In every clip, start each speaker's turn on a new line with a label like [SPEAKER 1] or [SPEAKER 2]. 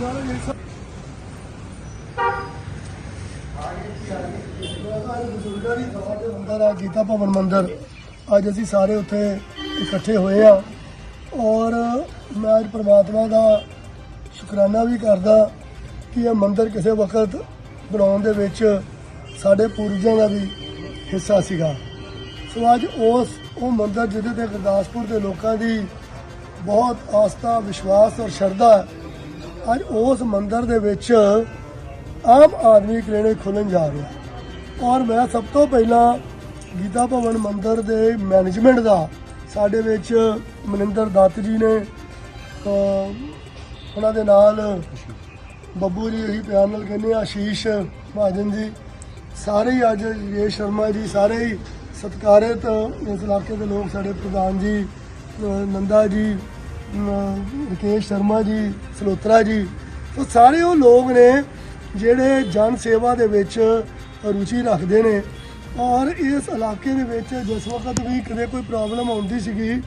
[SPEAKER 1] ਬਜ਼ੁਰਗਾਂ ਦੀ ਗੀਤਾ ਭਵਨ ਮੰਦਿਰ ਅੱਜ ਅਸੀਂ ਸਾਰੇ ਉੱਥੇ ਇਕੱਠੇ ਹੋਏ ਆ ਔਰ ਮੈਂ ਅੱਜ ਪ੍ਰਮਾਤਮਾ ਦਾ ਸ਼ੁਕਰਾਨਾ ਵੀ ਕਰਦਾ ਕਿ ਇਹ ਮੰਦਿਰ ਕਿਸੇ ਵਕਤ ਬਣਾਉਣ ਦੇ ਵਿੱਚ ਸਾਡੇ ਪੂਰਵਜਾਂ ਦਾ ਵੀ ਹਿੱਸਾ ਸੀਗਾ ਸੋ ਅੱਜ ਉਸ ਉਹ ਮੰਦਿਰ ਜਿਹਦੇ ਤੇ ਗੁਰਦਾਸਪੁਰ ਦੇ ਲੋਕਾਂ ਦੀ ਬਹੁਤ ਆਸਥਾ ਵਿਸ਼ਵਾਸ ਔਰ ਸ਼ਰਧਾ ਹੈ ਅੱਜ ਉਸ ਮੰਦਿਰ ਦੇ ਵਿੱਚ ਆਮ ਆਦਮੀ ਕਲੀਨਿਕ ਖੁੱਲਣ ਜਾ ਰਿਹਾ ਔਰ ਮੈਂ ਸਭ ਤੋਂ ਪਹਿਲਾਂ ਗੀਤਾ ਭਵਨ ਮੰਦਿਰ ਦੇ ਮੈਨੇਜਮੈਂਟ ਦਾ, ਸਾਡੇ ਵਿੱਚ ਮਨਿੰਦਰ ਦੱਤ ਜੀ ਨੇ ਉਹਨਾਂ ਦੇ ਨਾਲ ਬੱਬੂ ਜੀ ਇਹੀ ਪਿਆਰ ਨਾਲ ਕਹਿੰਦੇ ਆ ਆਸ਼ੀਸ਼ ਮਹਾਜਨ ਜੀ, ਸਾਰੇ ਹੀ ਅੱਜ ਯੇਸ਼ ਸ਼ਰਮਾ ਜੀ, ਸਾਰੇ ਹੀ ਸਤਿਕਾਰਿਤ ਇਸ ਇਲਾਕੇ ਦੇ ਲੋਕ, ਸਾਡੇ ਪ੍ਰਧਾਨ ਜੀ ਨੰਦਾ ਜੀ ਅਹ, ਰਕੇਸ਼ ਸ਼ਰਮਾ ਜੀ ਸਲੋਤਰਾ ਜੀ ਸੋ ਸਾਰੇ ਉਹ ਲੋਕ ਨੇ ਜਿਹੜੇ ਜਨ ਸੇਵਾ ਦੇ ਵਿੱਚ ਰੁਚੀ ਰੱਖਦੇ ਨੇ। ਔਰ ਇਸ ਇਲਾਕੇ ਦੇ ਵਿੱਚ ਜਿਸ ਵਕਤ ਵੀ ਕਦੇ ਕੋਈ ਪ੍ਰੋਬਲਮ ਆਉਂਦੀ ਸੀਗੀ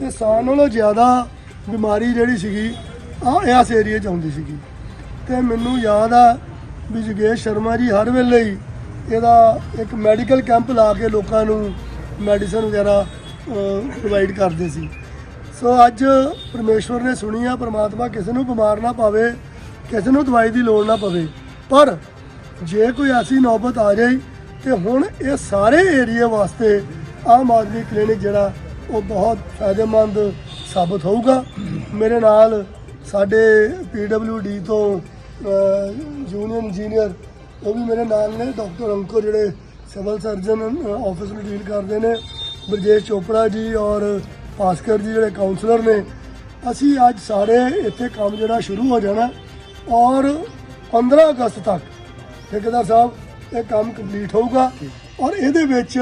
[SPEAKER 1] ਤੇ ਸਾਹ ਨਾਲੋਂ ਜ਼ਿਆਦਾ ਬਿਮਾਰੀ ਜਿਹੜੀ ਸੀਗੀ ਆ ਇਸ ਏਰੀਏ 'ਚ ਆਉਂਦੀ ਸੀਗੀ। ਤੇ ਮੈਨੂੰ ਯਾਦ ਆ ਵੀ ਜਗੇਸ਼ ਸ਼ਰਮਾ ਜੀ ਹਰ ਵੇਲੇ ਹੀ ਇਹਦਾ ਇੱਕ ਮੈਡੀਕਲ ਕੈਂਪ ਲਾ ਕੇ ਲੋਕਾਂ ਨੂੰ ਮੈਡੀਸਨ ਵਗੈਰਾ ਪ੍ਰੋਵਾਈਡ ਕਰਦੇ ਸੀ। ਸੋ ਅੱਜ ਪਰਮੇਸ਼ਵਰ ਨੇ ਸੁਣੀ ਆ, ਪ੍ਰਮਾਤਮਾ ਕਿਸੇ ਨੂੰ ਬਿਮਾਰ ਨਾ ਪਾਵੇ, ਕਿਸੇ ਨੂੰ ਦਵਾਈ ਦੀ ਲੋੜ ਨਾ ਪਵੇ। ਪਰ ਜੇ ਕੋਈ ਐਸੀ ਨੌਬਤ ਆ ਜਾਈ, ਤੇ ਹੁਣ ਇਹ ਸਾਰੇ ਏਰੀਆ ਵਾਸਤੇ ਆਮ ਆਦਮੀ ਕਲੀਨਿਕ ਜਿਹੜਾ, ਉਹ ਬਹੁਤ ਫਾਇਦੇਮੰਦ ਸਾਬਤ ਹੋਊਗਾ। ਮੇਰੇ ਨਾਲ ਸਾਡੇ ਡੀ ਤੋਂ ਜੂਨੀਅਰ ਇੰਜੀਨੀਅਰ, ਉਹ ਵੀ ਮੇਰੇ ਨਾਲ ਨੇ, ਡਾਕਟਰ ਅੰਕੋ ਜਿਹੜੇ ਸਿਵਲ ਸਰਜਨ ਆਫਿਸ ਨੂੰ ਡੀਲ ਕਰਦੇ ਨੇ। ਬ੍ਰਜੇਸ਼ ਚੋਪੜਾ ਜੀ ਔਰ ਭਾਸਕਰ ਜੀ ਜਿਹੜੇ ਕਾਉਂਸਲਰ ਨੇ, ਅਸੀਂ ਅੱਜ ਸਾਰੇ ਇੱਥੇ ਕੰਮ ਜਿਹੜਾ ਸ਼ੁਰੂ ਹੋ ਜਾਣਾ ਔਰ 15 ਅਗਸਤ ਤੱਕ ਠੇਕੇਦਾਰ ਸਾਹਿਬ, ਇਹ ਕੰਮ ਕੰਪਲੀਟ ਹੋਊਗਾ ਔਰ ਇਹਦੇ ਵਿੱਚ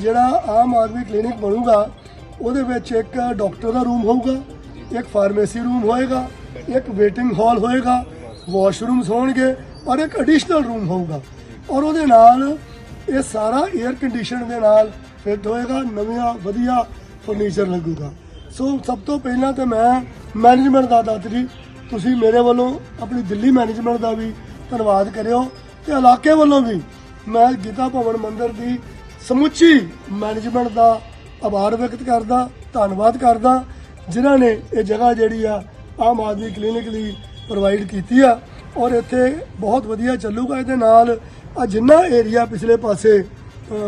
[SPEAKER 1] ਜਿਹੜਾ ਆਮ ਆਦਮੀ ਕਲੀਨਿਕ ਬਣੂਗਾ, ਉਹਦੇ ਵਿੱਚ ਇੱਕ ਡਾਕਟਰ ਦਾ ਰੂਮ ਹੋਊਗਾ, ਇੱਕ ਫਾਰਮੇਸੀ ਰੂਮ ਹੋਏਗਾ, ਇੱਕ ਵੇਟਿੰਗ ਹਾਲ ਹੋਏਗਾ ਵਾਸ਼ਰੂਮਸ ਹੋਣਗੇ ਔਰ ਇੱਕ ਐਡੀਸ਼ਨਲ ਰੂਮ ਹੋਊਗਾ ਔਰ ਉਹਦੇ ਨਾਲ ਇਹ ਸਾਰਾ 에ਅਰ ਕੰਡੀਸ਼ਨ ਦੇ ਨਾਲ ਫਿੱਟ ਹੋਏਗਾ, ਨਵੀਆਂ, ਵਧੀਆ ਫਰਨੀਚਰ ਲੱਗੂਗਾ। ਸੋ ਸਭ ਤੋਂ ਪਹਿਲਾਂ ਤੇ ਮੈਂ ਮੈਨੇਜਮੈਂਟ ਦਾ ਦੱਸ ਤੁਸੀਂ ਮੇਰੇ ਵੱਲੋਂ ਆਪਣੀ ਦਿੱਲੀ ਮੈਨੇਜਮੈਂਟ ਦਾ ਵੀ ਧੰਨਵਾਦ ਕਰਿਓ ਤੇ ਇਲਾਕੇ ਵੱਲੋਂ ਵੀ ਮੈਂ ਗੀਤਾ ਭਵਨ ਮੰਦਿਰ ਦੀ ਸਮੁੱਚੀ ਮੈਨੇਜਮੈਂਟ ਦਾ ਆਭਾਰ ਵਿਅਕਤ ਕਰਦਾ, ਧੰਨਵਾਦ ਕਰਦਾ, ਜਿਨ੍ਹਾਂ ਨੇ ਇਹ ਜਗ੍ਹਾ ਜਿਹੜੀ ਆ, ਆਮ ਆਦਮੀ ਕਲੀਨਿਕ ਲਈ ਪ੍ਰੋਵਾਈਡ ਕੀਤੀ ਆ ਔਰ ਇੱਥੇ ਬਹੁਤ ਵਧੀਆ ਚੱਲੂਗਾ ਇਹਦੇ ਨਾਲ। ਆ ਜਿੰਨਾ ਏਰੀਆ ਪਿਛਲੇ ਪਾਸੇ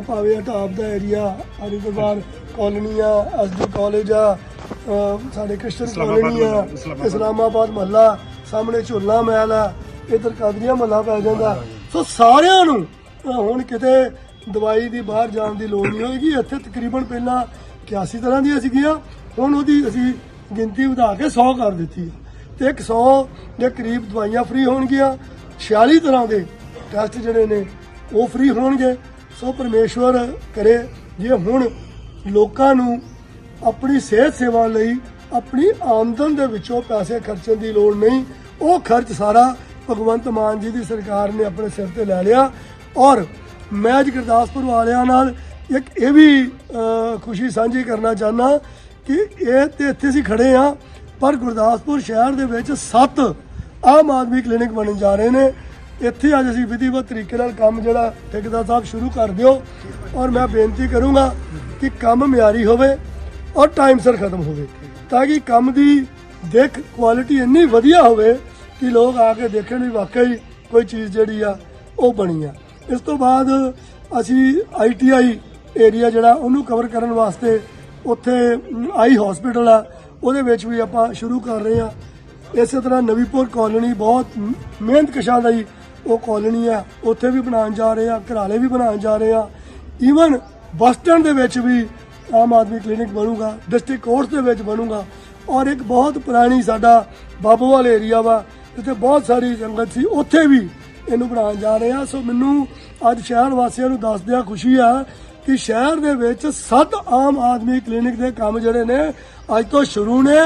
[SPEAKER 1] ਭਾਵੇਂ ਅਟਾਪ ਦਾ ਏਰੀਆ ਹਰੀ ਕਾਲੋਨੀ ਆ ਐਸਡੀ ਕਾਲਜ ਆ ਸਾਡੇ ਕ੍ਰਿਸਚਨ ਕਾਲੋਨੀ ਆ ਇਸਲਾਮਾਬਾਦ। ਮਹੱਲਾ ਸਾਹਮਣੇ ਝੁੱਲਾ ਮਹਿਲ ਆ ਇਧਰ ਕਾਦਰੀਆ ਮਹੱਲਾ ਪੈ ਜਾਂਦਾ। ਸੋ ਸਾਰਿਆਂ ਨੂੰ ਹੁਣ ਕਿਤੇ ਦਵਾਈ ਦੀ ਬਾਹਰ ਜਾਣ ਦੀ ਲੋੜ ਨਹੀਂ ਹੋਏਗੀ। ਇੱਥੇ ਤਕਰੀਬਨ ਪਹਿਲਾਂ 81 ਤਰ੍ਹਾਂ ਦੀਆਂ ਸੀਗੀਆਂ ਹੁਣ ਉਹਦੀ ਅਸੀਂ ਗਿਣਤੀ ਵਧਾ ਕੇ 100 ਕਰ ਦਿੱਤੀ ਹੈ। ਤੇ ਇੱਕ 100 ਦੇ ਕਰੀਬ ਦਵਾਈਆਂ ਫ੍ਰੀ ਹੋਣਗੀਆਂ। 46 ਤਰ੍ਹਾਂ ਦੇ ਟੈਸਟ ਜਿਹੜੇ ਨੇ ਉਹ ਫ੍ਰੀ ਹੋਣਗੇ। ਸੋ ਪਰਮੇਸ਼ਵਰ ਕਰੇ ਜੇ ਹੁਣ ਲੋਕਾਂ ਨੂੰ ਆਪਣੀ ਸਿਹਤ ਸੇਵਾ ਲਈ, ਆਪਣੀ ਆਮਦਨ ਦੇ ਵਿੱਚੋਂ ਪੈਸੇ ਖਰਚਣ ਦੀ ਲੋੜ ਨਹੀਂ। ਉਹ ਖਰਚ ਸਾਰਾ ਭਗਵੰਤ ਮਾਨ ਜੀ ਦੀ ਸਰਕਾਰ ਨੇ ਆਪਣੇ ਸਿਰ ਤੇ ਲੈ ਲਿਆ। ਔਰ ਮੈਂ ਅੱਜ ਗੁਰਦਾਸਪੁਰ ਵਾਲਿਆਂ ਨਾਲ ਇੱਕ ਇਹ ਵੀ ਖੁਸ਼ੀ ਸਾਂਝੀ ਕਰਨਾ ਚਾਹਨਾ ਕਿ ਇਹ ਤੇ ਇੱਥੇ ਅਸੀਂ ਖੜੇ ਆ ਪਰ ਗੁਰਦਾਸਪੁਰ ਸ਼ਹਿਰ ਦੇ ਵਿੱਚ ਸੱਤ ਆਮ ਆਦਮੀ ਕਲੀਨਿਕ ਬਣਨ ਜਾ ਰਹੇ ਨੇ। ਇੱਥੇ ਅੱਜ ਅਸੀਂ ਵਿਧੀਵਤ ਤਰੀਕੇ ਨਾਲ ਕੰਮ ਜਿਹੜਾ ਠੇਕੇਦਾਰ ਸਾਹਿਬ ਸ਼ੁਰੂ ਕਰ ਦਿਓ ਔਰ ਮੈਂ ਬੇਨਤੀ ਕਰੂੰਗਾ ਕਿ ਕੰਮ ਮਿਆਰੀ ਹੋਵੇ ਔਰ ਟਾਈਮ ਸਿਰ ਖਤਮ ਹੋਵੇ ਤਾਂ ਕਿ ਕੰਮ ਦੀ ਦੇਖ ਕੁਆਲਿਟੀ ਇੰਨੀ ਵਧੀਆ ਹੋਵੇ ਕਿ ਲੋਕ ਆ ਕੇ ਦੇਖਣ ਵੀ ਵਾਕਈ ਕੋਈ ਚੀਜ਼ ਜਿਹੜੀ ਆ ਉਹ ਬਣੀ ਆ। ਇਸ ਤੋਂ ਬਾਅਦ ਅਸੀਂ ਆਈਟੀਆਈ ਏਰੀਆ ਜਿਹੜਾ ਉਹਨੂੰ ਕਵਰ ਕਰਨ ਵਾਸਤੇ ਉੱਥੇ ਆਈ ਹਸਪੀਟਲ ਆ। ਉਹਦੇ ਵਿੱਚ ਵੀ ਆਪਾਂ ਸ਼ੁਰੂ ਕਰ ਰਹੇ ਆ। ਇਸੇ ਤਰ੍ਹਾਂ ਨਵੀਪੁਰ ਕਾਲੋਨੀ ਬਹੁਤ ਮ- ਮਿਹਨਤ ਕਸ਼ਾਂ ਦਾ ਹੀ ਉਹ ਕਾਲੋਨੀ ਆ, ਉੱਥੇ ਵੀ ਬਣਾਉਣ ਜਾ ਰਹੇ ਆ, ਘਰਾਲੇ ਵੀ ਬਣਾਉਣ ਜਾ ਰਹੇ ਆ। ਈਵਨ ਬੱਸ ਸਟੈਂਡ ਦੇ ਵਿੱਚ ਵੀ ਆਮ ਆਦਮੀ ਕਲੀਨਿਕ ਬਣੂਗਾ ਡਿਸਟ੍ਰਿਕਟ ਕੋਰਟ ਦੇ ਵਿੱਚ ਬਣੂਗਾ। ਔਰ ਇੱਕ ਬਹੁਤ ਪੁਰਾਣੀ ਸਾਡਾ ਬਾਬੂਵਾਲ ਏਰੀਆ ਵਾ ਜਿੱਥੇ ਬਹੁਤ ਸਾਰੀ ਜੰਗਲ ਸੀ, ਉੱਥੇ ਵੀ ਇਹਨੂੰ ਬਣਾਉਣ ਜਾ ਰਹੇ ਆ। ਸੋ ਮੈਨੂੰ ਅੱਜ ਸ਼ਹਿਰ ਵਾਸੀਆਂ ਨੂੰ ਦੱਸਦਿਆਂ ਖੁਸ਼ੀ ਆ ਕਿ ਸ਼ਹਿਰ ਦੇ ਵਿੱਚ ਸੱਤ ਆਮ ਆਦਮੀ ਕਲੀਨਿਕ ਦੇ ਕੰਮ ਜਿਹੜੇ ਨੇ, ਅੱਜ ਤੋਂ ਸ਼ੁਰੂ ਨੇ।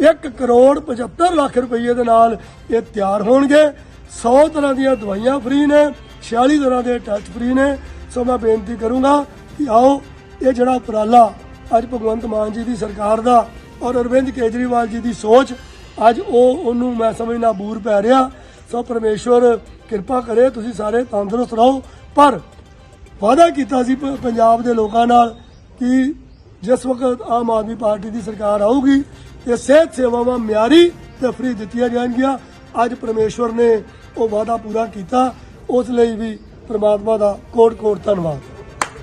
[SPEAKER 1] 1 ਕਰੋੜ 75 ਲੱਖ ਰੁਪਏ ਦੇ ਨਾਲ ਇਹ ਤਿਆਰ ਹੋਣਗੇ। 100 ਤਰ੍ਹਾਂ ਦੀਆਂ ਦਵਾਈਆਂ ਫ੍ਰੀ ਨੇ 46 ਤਰ੍ਹਾਂ ਦੇ ਟੈਸਟ ਫ੍ਰੀ ਨੇ। ਸੋ ਮੈਂ ਬੇਨਤੀ ਕਰੂੰਗਾ ਕਿ ਆਓ, ਇਹ ਜਿਹੜਾ ਉਪਰਾਲਾ ਅੱਜ ਭਗਵੰਤ ਮਾਨ ਜੀ ਦੀ ਸਰਕਾਰ ਦਾ ਔਰ ਅਰਵਿੰਦ ਕੇਜਰੀਵਾਲ ਜੀ ਦੀ ਸੋਚ, ਅੱਜ ਉਹ ਉਹਨੂੰ ਮੈਂ ਸਮਝਣਾ ਬੂਰ ਪੈ ਰਿਹਾ। ਸੋ ਪਰਮੇਸ਼ਵਰ, ਕਿਰਪਾ ਕਰੇ ਤੁਸੀਂ ਸਾਰੇ ਤੰਦਰੁਸਤ ਰਹੋ। ਪਰ ਵਾਅਦਾ ਕੀਤਾ ਸੀ ਪ- ਪੰਜਾਬ ਦੇ ਲੋਕਾਂ ਨਾਲ ਕਿ ਜਿਸ ਵਕਤ ਆਮ ਆਦਮੀ ਪਾਰਟੀ ਦੀ ਸਰਕਾਰ ਆਊਗੀ ਤੇ ਸਿਹਤ ਸੇਵਾਵਾਂ ਮਿਆਰੀ ਤੇ ਫ੍ਰੀ ਦਿੱਤੀਆਂ ਜਾਣਗੀਆਂ। ਅੱਜ ਪਰਮੇਸ਼ਵਰ ਨੇ ਉਹ ਵਾਅਦਾ ਪੂਰਾ ਕੀਤਾ ਉਸ ਲਈ ਵੀ ਪ੍ਰਮਾਤਮਾ ਦਾ ਕੋਟ ਕੋਟ ਧੰਨਵਾਦ।